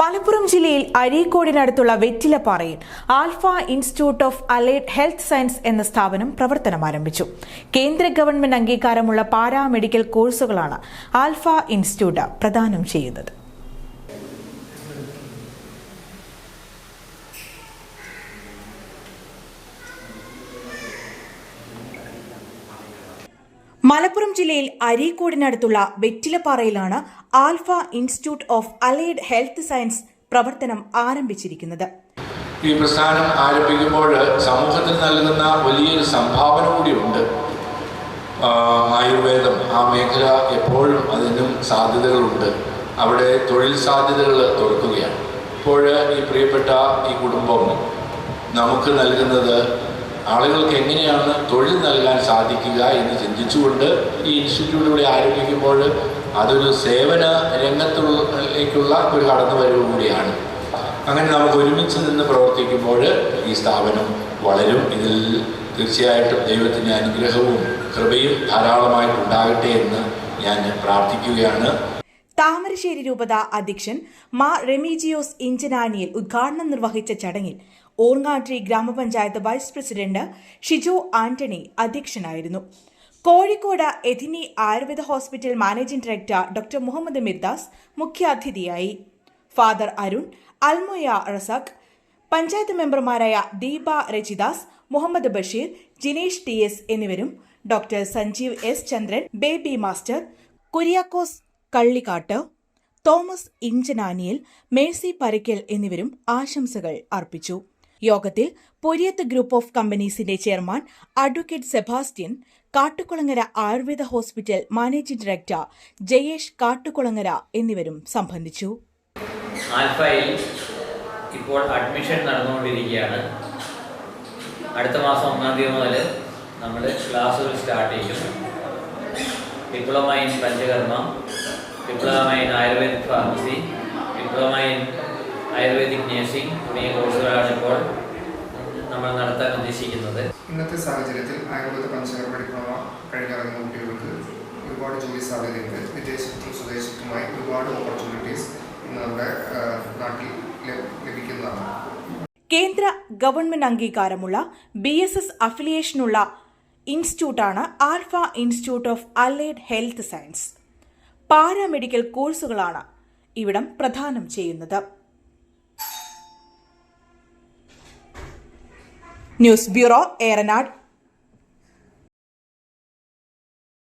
മലപ്പുറം ജില്ലയിൽ അരീക്കോടിനടുത്തുള്ള വെറ്റിലപ്പാറയിൽ alpha institute of allied health science എന്ന സ്ഥാപനം പ്രവർത്തനം ആരംഭിച്ചു. കേന്ദ്ര ഗവൺമെന്റ് അംഗീകാരമുള്ള പാരാമെഡിക്കൽ കോഴ്സുകളാണ് ആൽഫ ഇൻസ്റ്റിറ്റ്യൂട്ട് പ്രദാനം ചെയ്യുന്നത്. മലപ്പുറം ജില്ലയിൽ അരീക്കോടിനടുത്തുള്ള വെറ്റിലപ്പാറയിലാണ് alpha institute of allied health science പ്രവർത്തനം ആരംഭിച്ചിരിക്കുന്നത്. ഈ പ്രസ്ഥാനം ആരംഭിക്കുമ്പോൾ സമൂഹത്തിന് നൽകുന്ന വലിയൊരു സംഭാവന കൂടിയുണ്ട്. ആയുർവേദം ആ മേഖല എപ്പോഴും അതിനും സാധ്യതകളുണ്ട്. അവിടെ തൊഴിൽ സാധ്യതകൾ തുറക്കുകയാണ്. ഇപ്പോൾ ഈ പ്രിയപ്പെട്ട ഈ കുടുംബം നമുക്ക് നൽകുന്നത് ആളുകൾക്ക് എങ്ങനെയാണ് തൊഴിൽ നൽകാൻ സാധിക്കുക എന്ന് ചിന്തിച്ചുകൊണ്ട് ഈ ഇൻസ്റ്റിറ്റ്യൂട്ട് ഇവിടെ ആരംഭിക്കുമ്പോൾ അതൊരു സേവന രംഗത്തുള്ളിലേക്കുള്ള ഒരു കടന്നുവരവ് കൂടിയാണ്. അങ്ങനെ നമുക്ക് ഒരുമിച്ച് നിന്ന് പ്രവർത്തിക്കുമ്പോൾ ഈ സ്ഥാപനം വളരും. ഇതിൽ തീർച്ചയായിട്ടും ദൈവത്തിന്റെ അനുഗ്രഹവും കൃപയും ധാരാളമായിട്ടുണ്ടാകട്ടെ എന്ന് ഞാൻ പ്രാർത്ഥിക്കുകയാണ്. താമരശ്ശേരി രൂപത അധ്യക്ഷൻ മാ റെമീജിയോസ് ഇഞ്ചനാനിയിൽ ഉദ്ഘാടനം നിർവഹിച്ച ചടങ്ങിൽ ഓർങ്ങാട്രി ഗ്രാമപഞ്ചായത്ത് വൈസ് പ്രസിഡന്റ് ഷിജോ ആന്റണി അധ്യക്ഷനായിരുന്നു. Kozhikode എഥിനി Ayurveda hospital managing director doctor Muhammad Mirdas മുഖ്യാതിഥിയായി. ഫാദർ അരുൺ അൽമോയ റസാഖ് പഞ്ചായത്ത് മെമ്പർമാരായ ദീപ രചിദാസ് മുഹമ്മദ് ബഷീർ ജിനേഷ് ടി എസ് എന്നിവരും doctor Sanjeev S Chandran Baby master Kuriakose Kallikkattu Thomas Inchananiyil Mercy Paraykkal എന്നിവരും ആശംസകൾ അർപ്പിച്ചു. യോഗത്തിൽ Poriyath group of കമ്പനീസിന്റെ chairman advocate Sebastian Kattukulangara Ayurveda hospital managing director Jayesh Kattukulangara എന്നിവരും സംബന്ധിച്ചു. ആൽഫയിൽ ഇപ്പോൾ അഡ്മിഷൻ നടന്നുകൊണ്ടിരിക്കുകയാണ്. അടുത്ത മാസം ഒന്നാം തീയതി മുതൽ നമ്മൾ ക്ലാസ്സുകൾ സ്റ്റാർട്ട് ചെയ്യും. Diploma in Panchakarma diploma in ayurvedic pharmacy diploma in ayurvedic nursing തുടങ്ങിയ കോഴ്സുകളാണ് ഇപ്പോൾ നമ്മൾ നടത്താൻ ഉദ്ദേശിക്കുന്നത്. ഇന്നത്തെ സാഹചര്യത്തിൽ ആയുർവേദ പഞ്ചകർമ്മ ഡിപ്ലോമ കഴിഞ്ഞിറങ്ങുന്ന കുട്ടികൾക്ക് ഒരുപാട് ജോലി സാധ്യതയുണ്ട്. വിദേശത്തും സ്വദേശത്തുമായി ഒരുപാട് ഓപ്പർച്യൂണിറ്റീസ് ഇന്ന് നമ്മുടെ നാട്ടിൽ ലഭ- ലഭിക്കുന്നതാണ്. കേന്ദ്ര ഗവൺമെന്റ് അംഗീകാരമുള്ള ബി എസ് എസ് അഫിലിയേഷനുള്ള ഇൻസ്റ്റിറ്റ്യൂട്ടാണ് alpha institute of allied health science. Paramedical കോഴ്സുകളാണ് ഇവിടം പ്രധാനം ചെയ്യുന്നത്. News bureau Eranad.